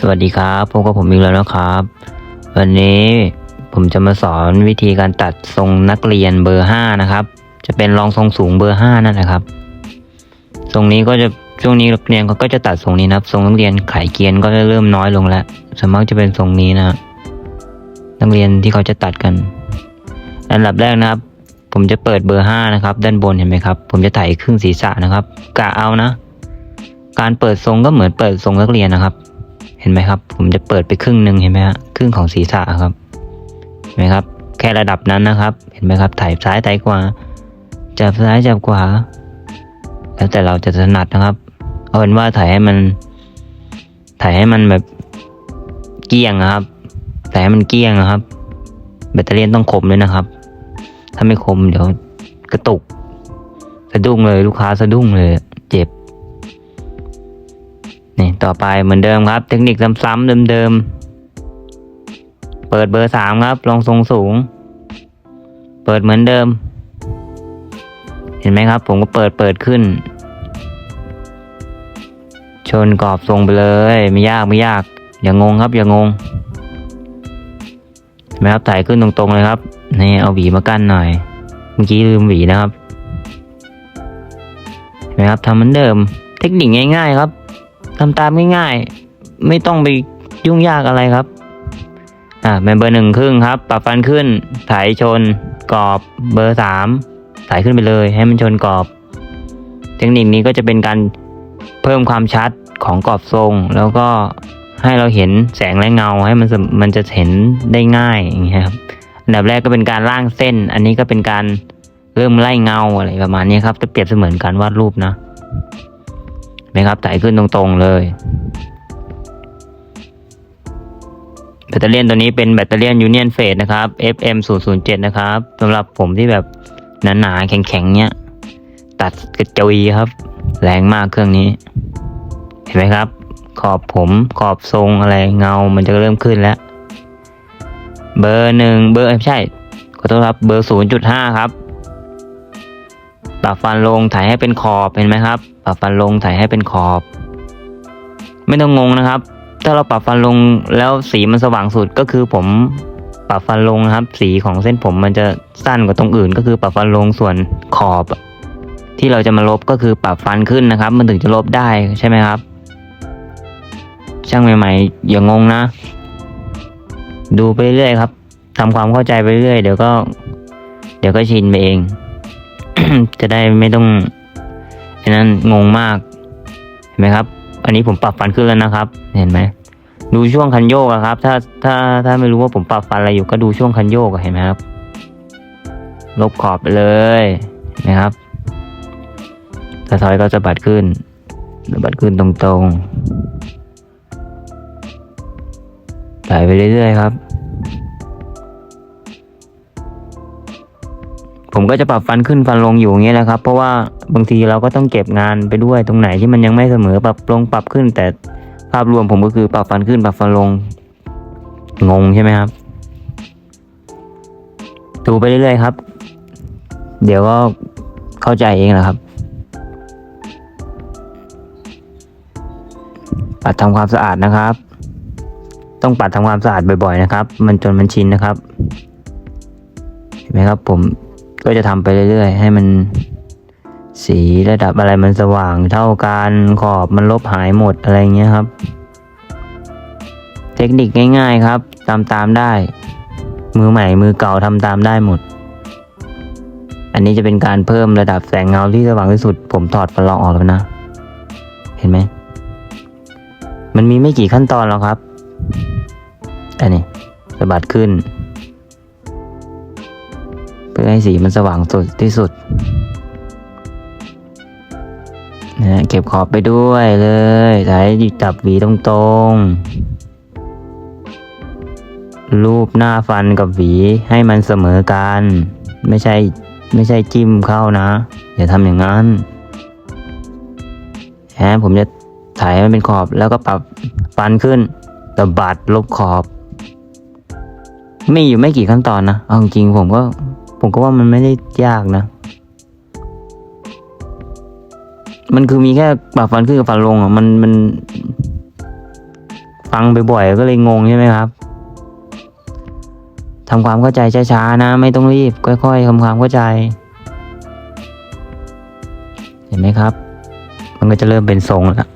สวัสดีครับพบกับผมอีกแล้วนะครับ วันนี้ผมจะมาสอนวิธีการตัดทรงนักเรียนเบอร์ห้านะครับ จะเป็นรองทรงสูงเบอร์ห้านั่นแหละครับ ทรงนี้ก็จะช่วงนี้นักเรียนเขาก็จะตัดทรงนี้นะครับ ทรงนักเรียนไขเกียนก็จะเริ่มน้อยลงแล้วส่วนมากจะเป็นทรงนี้นะนักเรียนที่เขาจะตัดกัน อันดับแรกนะครับ ผมจะเปิดเบอร์ห้านะครับ ด้านบนเห็นไหมครับ ผมจะไถครึ่งศีรษะนะครับกะเอานะ การเปิดทรงก็เหมือนเปิดทรงนักเรียนนะครับ ห็นไหมครับ ผมจะเปิดไปครึ่งหนึ่งเห็นไหมฮะครึ่งของศีรษะครับ เห็นไหมครับ แค่ระดับนั้นนะครับ เห็นไหมครับถ่ายซ้ายถ่ายขวาจับซ้ายจับขวาแล้วแต่เราจะถนัดนะครับ เอาเป็นว่าถ่ายให้มัน ถ่ายให้มันแบบเกี้ยงนะครับถ่ายให้มันเกี้ยงนะครับ แบตเตอรี่ต้องคมด้วยนะครับ ถ้าไม่คมเดี๋ยวกระตุก สะดุ้งเลยลูกค้าสะดุ้งเลย เจ็บ นี่ต่อไปเหมือนเดิมครับ เทคนิคซ้ำๆเดิมๆ เปิดเบอร์สามครับลองทรงสูง เปิดเหมือนเดิม เห็นไหมครับ ผมก็เปิดเปิดขึ้น ชนกรอบทรงไปเลยไม่ยากไม่ยาก อย่างงงครับ อย่างงงเห็นไหมครับถ่ายขึ้นตรงๆเลยครับนี่เอาหวีมากั้นหน่อย เมื่อกี้ลืมหวีนะครับเห็นไหมครับทำเหมือนเดิม เทคนิคง่าย ๆ ครับ ทำตามง่ายๆ ไม่ต้องไปยุ่งยากอะไรครับ อ่าเป็นเบอร์หนึ่งครึ่งครับ ปรับฟันขึ้นถ่ายชนกรอบเบอร์สามถ่ายขึ้นไปเลย ให้มันชนกรอบ เทคนิคนี้ก็จะเป็นการเพิ่มความชัดของกรอบทรง แล้วก็ให้เราเห็นแสงและเงาให้มันมันจะเห็นได้ง่ายอย่างเงี้ยครับอันดับแรกก็เป็นการล่างเส้น อันนี้ก็เป็นการเริ่มไล่เงาอะไรประมาณนี้ครับจะเปรียบเสมือนการวาดรูปนะ มครับถ่ขึ้นตรงๆเลยแบตเตอรี่ตัวนี้เป็นแบตเตอรี่ยูเนียนเฟสนะครับ FM 0 0 7 นะครับสำหรับผมที่แบบหนาๆ แข็งๆ เนี้ย ตัดกระจุยครับ แรงมากเครื่องนี้ เห็นไหมครับ ขอบผมขอบทรงอะไรเงา มันจะเริ่มขึ้นแล้ว เบอร์หนึ่งเบอร์ไม่ใช่ ขอโทษครับ เบอร์ศูนย์จุดห้าครับ ปรับฟันลงถ่ายให้เป็นขอบเห็นไหมครับ ปรับฟันลงถ่ายให้เป็นขอบ ไม่ต้องงงนะครับ ถ้าเราปรับฟันลงแล้วสีมันสว่างสุดก็คือผมปรับฟันลงนะครับ สีของเส้นผมมันจะสั้นกว่าตรงอื่น ก็คือปรับฟันลงส่วนขอบ ที่เราจะมาลบก็คือปรับฟันขึ้นนะครับ มันถึงจะลบได้ใช่ไหมครับ ช่างใหม่ๆอย่างงงนะ ดูไปเรื่อยครับทำความเข้าใจไปเรื่อยเดี๋ยวก็ เดี๋ยวก็ชินไปเอง จะได้ไม่ต้องอนั้นงงมาก เห็นไหมครับ อันนี้ผมปรับฟันขึ้นแล้วนะครับ เห็นไหมดูช่วงคันโยกอะครับ ถ้าถ้าถ้าไม่รู้ว่าผมปรับฟันอะไรอยู่ก็ดูช่วงคันโยกเห็นไหมครับ ลบขอบไปเลยเห็นไหมครับสะท้อยก็จะบัดขึ้นสะบัดขึ้นตรงๆถ่ายไปเรื่อยๆครับ ผมก็จะปรับฟันขึ้นฟันลงอยู่อย่างเงี้ยแหละครับ เพราะว่าบางทีเราก็ต้องเก็บงานไปด้วยตรงไหนที่มันยังไม่เสมอปรับลงปรับขึ้น แต่ภาพรวมผมก็คือปรับฟันขึ้นปรับฟันลง งงใช่ไหมครับ ดูไปเรื่อยๆครับ เดี๋ยวก็เข้าใจเองแหละครับปัดทำความสะอาดนะครับ ต้องปัดทำความสะอาดบ่อย ๆ นะครับ มันจนมันชินนะครับ เห็นไหมครับผม ก็จะทำไปเรื่อยๆ ให้มันสีระดับอะไรมันสว่างเท่ากันขอบมันลบหายหมดอะไรเงี้ยครับ เทคนิคง่ายๆครับ ตามตามได้ มือใหม่มือเก่าทำตามได้หมด อันนี้จะเป็นการเพิ่มระดับแสงเงาที่สว่างที่สุด ผมถอดฟันรองออกแล้วนะ เห็นไหม มันมีไม่กี่ขั้นตอนหรอกครับ อันนี้สะบัดขึ้น เพื่อให้สีมันสว่างสุดที่สุดนะฮะเก็บขอบไปด้วยเลยสายจับหวีตรงๆ รูปหน้าฟันกับหวีให้มันเสมอกัน ไม่ใช่ไม่ใช่จิ้มเข้านะ อย่าทำอย่างนั้นแฮะผมจะถ่ายมันเป็นขอบแล้วก็ปรับฟันขึ้นตบัดลบขอบมีอยู่ไม่กี่ขั้นตอนนะ เอาจริงๆผมก็ ผมก็ว่ามันไม่ได้ยากนะ มันคือมีแค่ปรับฟันขึ้นกับฟันลงอะ มันมัน ฟังบ่อยๆก็เลยงงใช่ไหมครับทำความเข้าใจช้าๆนะ ไม่ต้องรีบ ค่อยๆทำความเข้าใจ เห็นไหมครับ มันก็จะเริ่มเป็นทรงแล้ว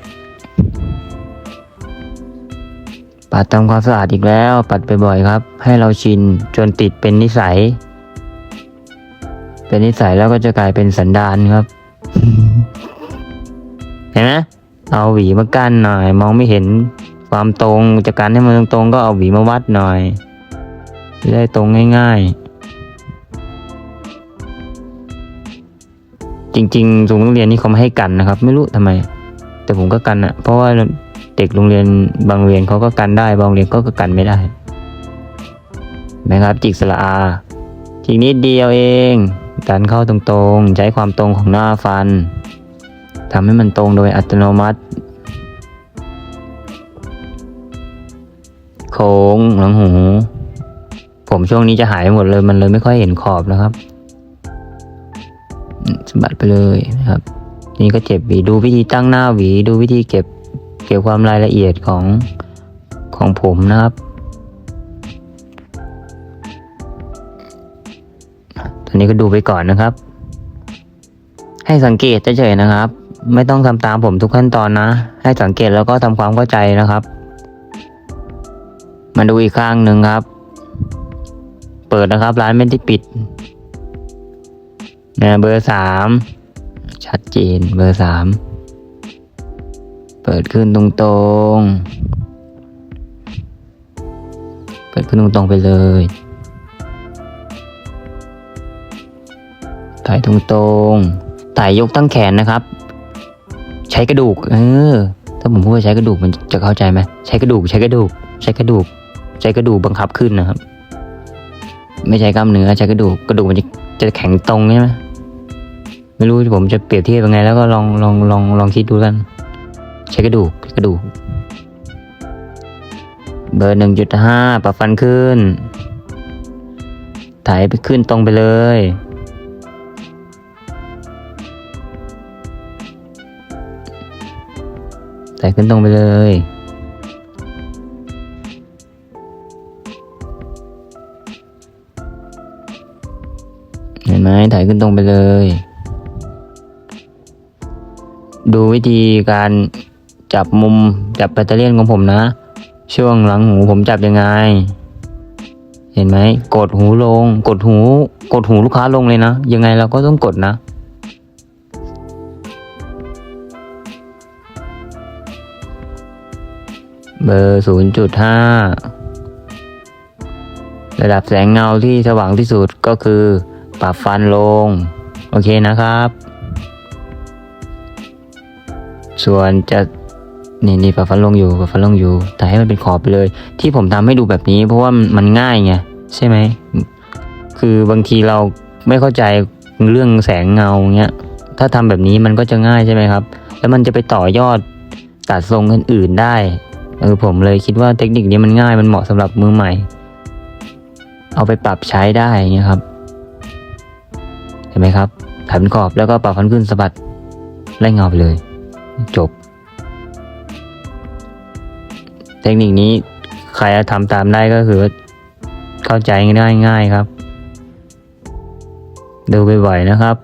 ปัดทำความสะอาดอีกแล้ว ปัดบ่อยๆครับ ให้เราชินจนติดเป็นนิสัย เป็นนิสัยแล้วก็จะกลายเป็นสันดานครับ เห็นไหมเอาหวีมากั้นหน่อย มองไม่เห็นความตรงจะกันให้มันตรงๆก็เอาหวีมาวัดหน่อยจะได้ตรงง่าย ๆ จริงๆโรงเรียนนี่เขาไม่ให้กันนะครับ ไม่รู้ทำไม แต่ผมก็กันอะเพราะว่าเด็กโรงเรียนบางโรงเรียนเขาก็กันได้ บางโรงเรียนก็ก็กันไม่ได้เห็นไหมครับจิกสระอาจิกนิดเดียวเอง กันเข้าตรงๆ ใช้ความตรงของหน้าฟันทำให้มันตรงโดยอัตโนมัติ โค้งหลังหู ผมช่วงนี้จะหายหมดเลย มันเลยไม่ค่อยเห็นขอบนะครับอืมสบัดไปเลยนะครับ นี่ก็เจ็บหวีดูวิธีตั้งหน้าหวี ดูวิธีเก็บเก็บความรายละเอียดของของผมนะครับ อันนี้ก็ดูไปก่อนนะครับ ให้สังเกตเฉยๆนะครับ ไม่ต้องทำตามผมทุกขั้นตอนนะ ให้สังเกตแล้วก็ทำความเข้าใจนะครับ มาดูอีกข้างหนึ่งครับ เปิดนะครับ ร้านไม่ได้ปิดนะเบอร์สามชัดเจนเบอร์สามเปิดขึ้นตรงๆ เปิดขึ้นตรงๆไปเลย ถ่ายตรงๆถ่ายยกตั้งแขนนะครับ ใช้กระดูก เออ ถ้าผมพูดว่าใช้กระดูกมันจะเข้าใจไหมใช้กระดูก ใช้กระดูก ใช้กระดูก ใช้กระดูกบังคับขึ้นนะครับ ไม่ใช้กล้ามเนื้อใช้กระดูกกระดูกมันจะจะแข็งตรงใช่ไหมไม่รู้ผมจะเปรียบเทียบยังไง แล้วก็ลองลองลองลองคิดดูกัน ใช้กระดูกกระดูก เบอร์หนึ่งจุดห้าปรับฟันขึ้นถ่ายไปขึ้นตรงไปเลย ถ่ายขึ้นตรงไปเลย เห็นไหมถ่ายขึ้นตรงไปเลย ดูวิธีการจับมุมจับแบตเตอรี่ยนของผมนะ ช่วงหลังหูผมจับยังไง เห็นไหม กดหูลง กดหู กดหูลูกค้าลงเลยนะ ยังไงเราก็ต้องกดนะ เบอร์ศูนย์จุดห้าระดับแสงเงาที่สว่างที่สุดก็คือ ปรับฟันลง โอเคนะครับ ส่วนจะนี่นี่ปรับฟันลงอยู่ปรับฟันลงอยู่ แต่ให้มันเป็นขอบไปเลย ที่ผมทำให้ดูแบบนี้เพราะว่ามันง่ายไงใช่ไหม คือบางทีเราไม่เข้าใจเรื่องแสงเงาเงี้ย ถ้าทำแบบนี้มันก็จะง่ายใช่ไหมครับ แล้วมันจะไปต่อยอดตัดทรงอื่นๆได้ เออผมเลยคิดว่าเทคนิคนี้มันง่ายมันเหมาะสำหรับมือใหม่ เอาไปปรับใช้ได้อย่างเงี้ยครับเห็นไหมครับถ่ายเป็นขอบแล้วก็ปรับฟันขึ้นสะบัดไล่เงาไปเลย จบ เทคนิคนี้ใครทำตามได้ก็คือ เข้าใจง่ายง่ายครับ ดูบ่อยๆนะครับ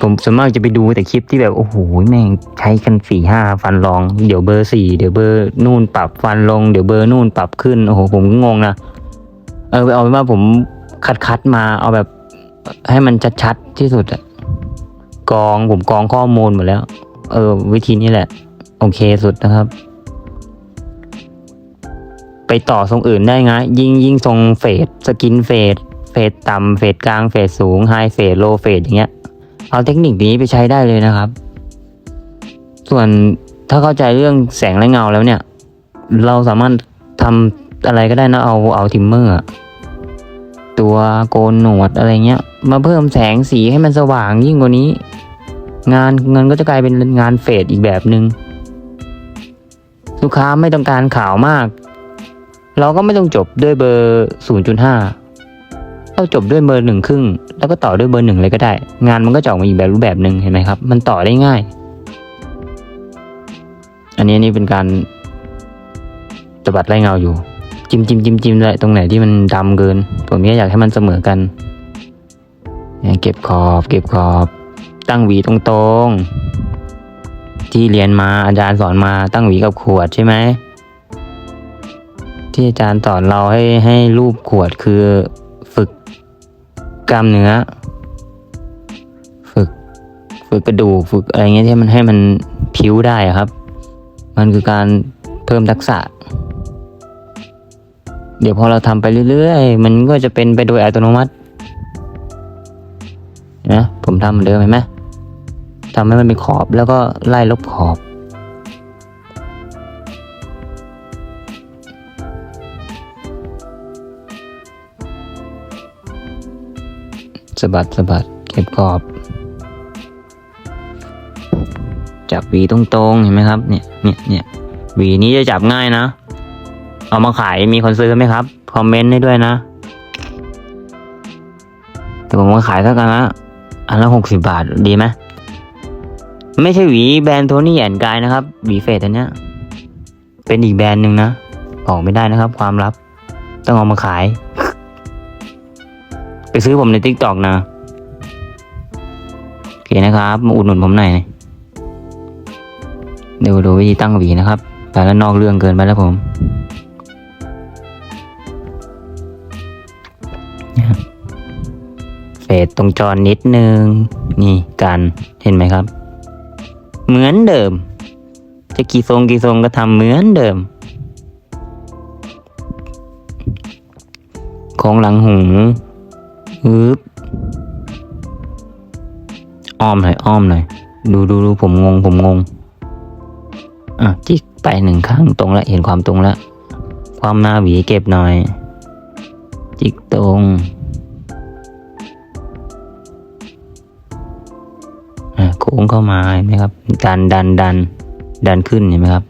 ผมส่วนมากจะไปดูแต่คลิปที่แบบโอ้โหแม่งใช้กันสี่ห้าฟันรอง เดี๋ยวเบอร์สี่เดี๋ยวเบอร์นู่นปรับฟันลงเดี๋ยวเบอร์นู่นปรับขึ้นโอ้โหผมก็งงนะเออเอาเป็นว่าผมคัดคัดมาเอาแบบให้มันชัดๆที่สุดอะกองผมกองข้อมูลหมดแล้ว เออ วิธีนี้แหละ โอเคสุดนะครับ ไปต่อทรงอื่นได้ไงยิ่งยิ่งทรงเฟดสกินเฟดเฟดต่ำเฟดกลางเฟดสูงไฮเฟดโลเฟดอย่างเงี้ย เอาเทคนิคนี้ไปใช้ได้เลยนะครับ ส่วนถ้าเข้าใจเรื่องแสงและเงาแล้วเนี่ย เราสามารถทำอะไรก็ได้นะเอาเอาทิมเมอร์อตัวโกนหนวดอะไรเงี้ย มาเพิ่มแสงสีให้มันสว่างยิ่งกว่านี้ งานเงินก็จะกลายเป็นงานเฟดอีกแบบหนึง่งลูกค้าไม่ต้องการขาวมาก เราก็ไม่ต้องจบด้วยเบอร์ 0.5 เราจบด้วยเบอร์หนึ่งครึ่ง แล้วก็ต่อด้วยเบอร์หนึ่งเลยก็ได้ งานมันก็จะออกมาอีกแบบรูปแบบหนึ่งเห็นไหมครับ มันต่อได้ง่าย อันนี้นี่เป็นการตบัดไล่เงาอยู่ จิ้มจิ้มจิ้มจิ้มเลยตรงไหนที่มันดำเกิน ผมเนี่อยากให้มันเสมอกันเก็บขอบ เก็บขอบ ตั้งหวีตรงๆ ที่เรียนมาอาจารย์สอนมาตั้งหวีกับขวดใช่ไหมที่อาจารย์สอนเราให้ให้รูปขวดคือ กล้ามเนื้อ ฝึก ฝึกกระดูกฝึกอะไรเงี้ยที่มันให้มันผิวได้ครับ มันคือการเพิ่มทักษะ เดี๋ยวพอเราทำไปเรื่อยๆ มันก็จะเป็นไปโดยอัตโนมัตินะผมทำเหมือนเดิมเห็นไหมทำให้มันเป็นขอบแล้วก็ไล่ลบขอบ สะบัดสะบัดเก็บขอบ จับหวีตรงๆเห็นไหมครับ เนี่ยเนี่ยเนี่ยหวีนี้จะจับง่ายนะ เอามาขายมีคนซื้อไหมครับ คอมเมนต์ให้ด้วยนะ แต่ผมก็ขายเท่ากันละอันละหกสิบาทดีไหมไม่ใช่หวีแบรนด์โทนี่แอนกายนะครับหวีเฟดอันเนี้ย เป็นอีกแบรนด์หนึ่งนะบอกไม่ได้นะครับ ความลับ ต้องเอามาขาย ไปซื้อผมในทิกตอกนะ โอเคนะครับ มาอุดหนุนผมหน่อยเดี๋ยวดูวิธีตั้งหวีนะครับแต่ละนอกเรื่องเกินไปแล้วผมเฟดตรงจอนิดนึง นี่กันเห็นไหมครับ เหมือนเดิม จะกี่ทรงกี่ทรงก็ทำเหมือนเดิมของหลังหู ฮึบอ้อมหน่อยอ้อมหน่อยดูดูดูผมงงผมงง อะจิกไปหนึ่งข้างตรงแล้วเห็นความตรงแล้วความหน้าหวีเก็บหน่อย จิกตรงอะโค้งเข้ามาเห็นไหมครับ ดันดันดันดันขึ้นเห็นไหมครับ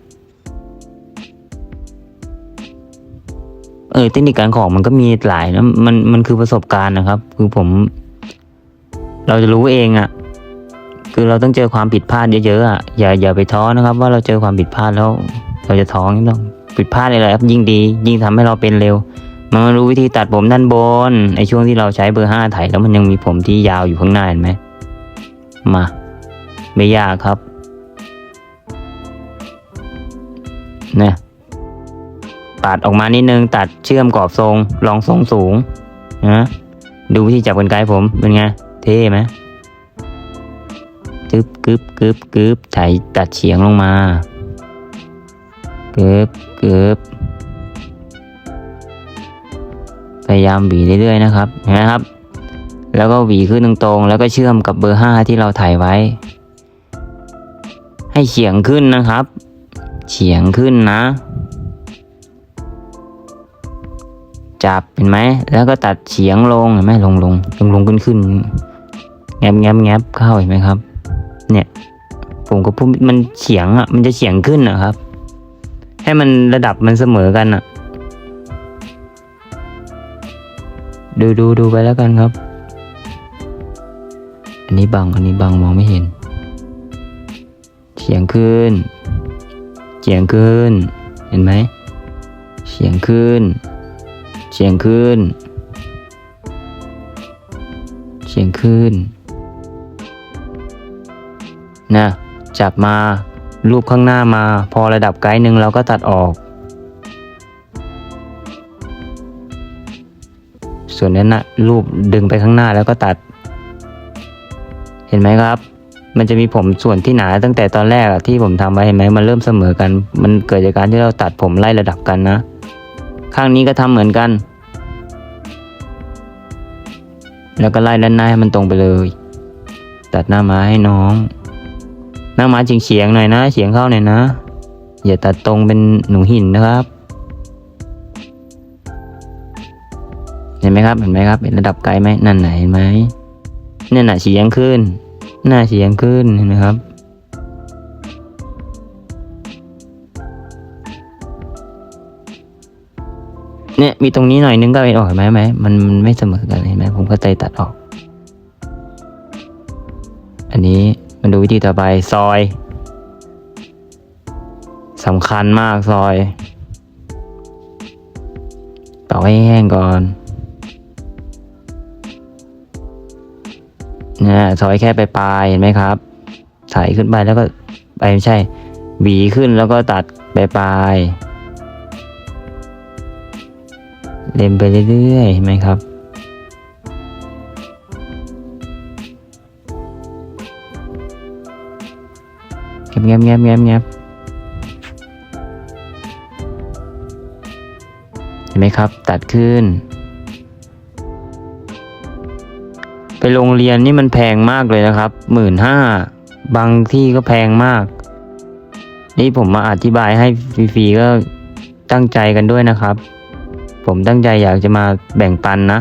เออเทคนิคการขอมันก็มีหลายนะมันมันคือประสบการณ์นะครับ คือผม เราจะรู้เองอะ่ะ คือเราต้องเจอความผิดพลาดเยอะๆอะอย่าอย่าไปท้อนะครับ ว่าเราเจอความผิดพลาดแล้ว เราจะท้อไม่ต้องผิดพลาดอะไรครับยิ่งดี ยิ่งทำให้เราเป็นเร็ว มันมารู้วิธีตัดผมด้านบนไอช่วงที่เราใช้เบอร์ห้าไถแล้วมันยังมีผมที่ยาวอยู่ข้างหน้าเห็นไหมมา ไม่ยากครับเนี่ ตัดออกมานิดนึง ตัดเชื่อมกรอบทรงรองทรงสูงนะดูวิธีจับกันไกลผมเป็นไง เท่ไหมกึบกึบกึบกึบไถตัดเฉียงลงมากึบกึบพยายามหวีเรื่อยๆนะครับนไหมครับ แล้วก็หวีขึ้นตรงๆ แล้วก็เชื่อมกับเบอร์ห้าที่เราถ่ายไว้ ให้เฉียงขึ้นนะครับ เฉียงขึ้นนะ จับเห็นไหม แล้วก็ตัดเฉียงลงเห็นไหมลงลงลงลงขึ้นขึ้นแงบแงบแงบเข้าเห็นไหมครับ เนี่ยผมก็พูดมันเฉียงอะมันจะเฉียงขึ้นนะครับ ให้มันระดับมันเสมอกันอะ ดูดูดูไปแล้วกันครับ อันนี้บังอันนี้บังมองไม่เห็นเฉียงขึ้นเฉียงขึ้น เห็นไหมเฉียงขึ้น เฉียงขึ้น เฉียงขึ้น นะ จับมา รูปข้างหน้ามา พอระดับไกด์หนึ่งเราก็ตัดออก ส่วนนั้นนะรูปดึงไปข้างหน้าแล้วก็ตัด เห็นไหมครับมันจะมีผมส่วนที่หนาตั้งแต่ตอนแรกอะที่ผมทำไว้เห็นไหมมันเริ่มเสมอกัน มันเกิดจากการที่เราตัดผมไล่ระดับกันนะ ข้างนี้ก็ทำเหมือนกัน แล้วก็ไล่ด้านหน้าให้มันตรงไปเลย ตัดหน้าม้าให้น้อง หน้าม้าเฉียงเฉียงหน่อยนะเฉียงเข้าหน่อยนะ อย่าตัดตรงเป็นหนูหินนะครับเห็นไหมครับ เห็นไหมครับ เห็นระดับไกลไหมนั่นไหนเห็นไหมเนี่ยน่ะเฉียงขึ้น หน้าเฉียงขึ้นเห็นไหมครับ เนี่ยมีตรงนี้หน่อยนึงก็เป็นออกไหมไหมมันมันไม่เสมอกันเห็นไหมผมก็เตยตัดออก อันนี้มันดูวิธีต่อไปซอยสำคัญมากซอยเป่าให้แห้งก่อนเนี่ยซอยแค่ไปปลายเห็นไหมครับใส่ขึ้นไปแล้วก็ไปไม่ใช่ หวีขึ้นแล้วก็ตัดไปปลายๆ เล็มไปเรื่อยๆเห็นไหมครับเงียบเงียบเงียบเงียบเงียบเห็นไหมครับ ตัดขึ้น ไปโรงเรียนนี่มันแพงมากเลยนะครับหมื่นห้าบางที่ก็แพงมาก นี่ผมมาอธิบายให้ฟรีๆก็ตั้งใจกันด้วยนะครับ ผมตั้งใจอยากจะมาแบ่งปันนะ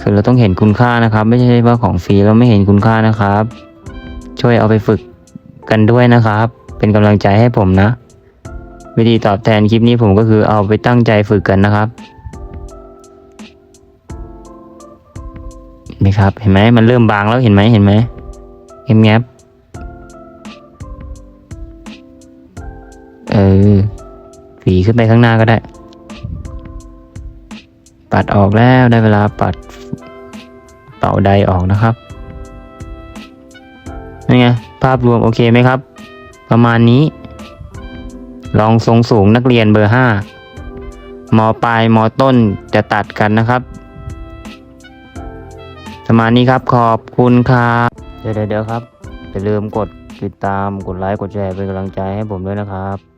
คือเราต้องเห็นคุณค่านะครับ ไม่ใช่ว่าของฟรีเราไม่เห็นคุณค่านะครับ ช่วยเอาไปฝึกกันด้วยนะครับ เป็นกำลังใจให้ผมนะ วิธีตอบแทนคลิปนี้ผมก็คือเอาไปตั้งใจฝึกกันนะครับเห็นไหมครับเห็นไหมมันเริ่มบางแล้วเห็นไหมเห็นไหมเงียบเงียบเออฝีขึ้นไปข้างหน้าก็ได้ ปัดออกแล้วได้เวลาปัดเป่าใดออกนะครับนี่ไงภาพรวมโอเคไหมครับ ประมาณนี้ ลองทรงสูงนักเรียนเบอร์ห้ามปลายมต้นจะตัดกันนะครับประมาณนี้ครับขอบคุณครับเดี๋ยวเดี๋ยวครับอย่าลืมกดติดตามกดไลค์กดแชร์เป็นกำลังใจให้ผมด้วยนะครับ